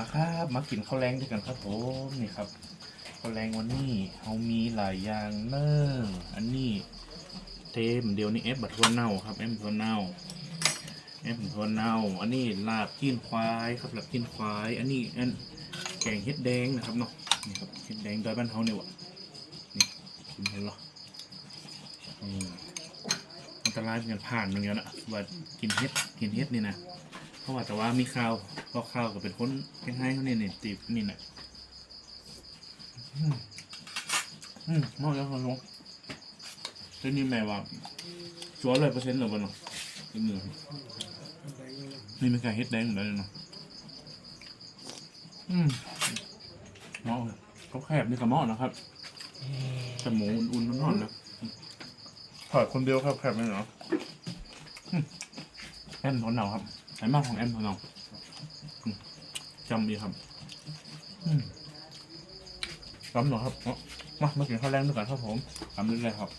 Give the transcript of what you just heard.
มาครับมากินข้าวแรงด้วยกันครับผมนี่ครับข้าวแรงวันนี้เรามีหลายอย่างเนอะอันนี้เทมเดียวนี่เอฟบัตทัวเน่าครับเอฟบัตทัวเน่าเอฟบัตทัวเน่าอันนี้ลาบกินควายครับลาบกินควาย อันนี้อันแกงเฮ็ดแดงนะครับเนาะนี่ครับเฮ็ดแดงดอยบ้านเฮาเนี่ยวะนี่กินเห็นเหรออืมอันตรายเป็นผ่านเหมือนกันนะว่ากินเฮ็ดกินเฮ็ดนี่นะ เพราะว่าแต่ว่ามีข้าวก็ข้าวก็เป็นคนง่ายๆเขาเนี่ยเนี่ยตีบนี่แหละอืมอืมมากแล้วครับน้องเจ้านี่แม่ว่าชัวร์ร้อยเปอร์เซ็นต์เลยบ่เนาะเป็นเหนือนี่ไม่กล้าเฮ็ดแดงเหมือนกันเนาะอืมหม้อเขาแคบนี่กับหม้อนะครับแต่หมูอุ่นๆร้อนๆนะถอดคนเดียวครับแคบไม่เหรออืมแอมทนหนาวครับ ไหนมากของแอมทนหนาวอืมจำดีครับอืมจำหน่อยครับเอามามากินข้าวแรงด้วยกันครับผมทำได้เลยครับ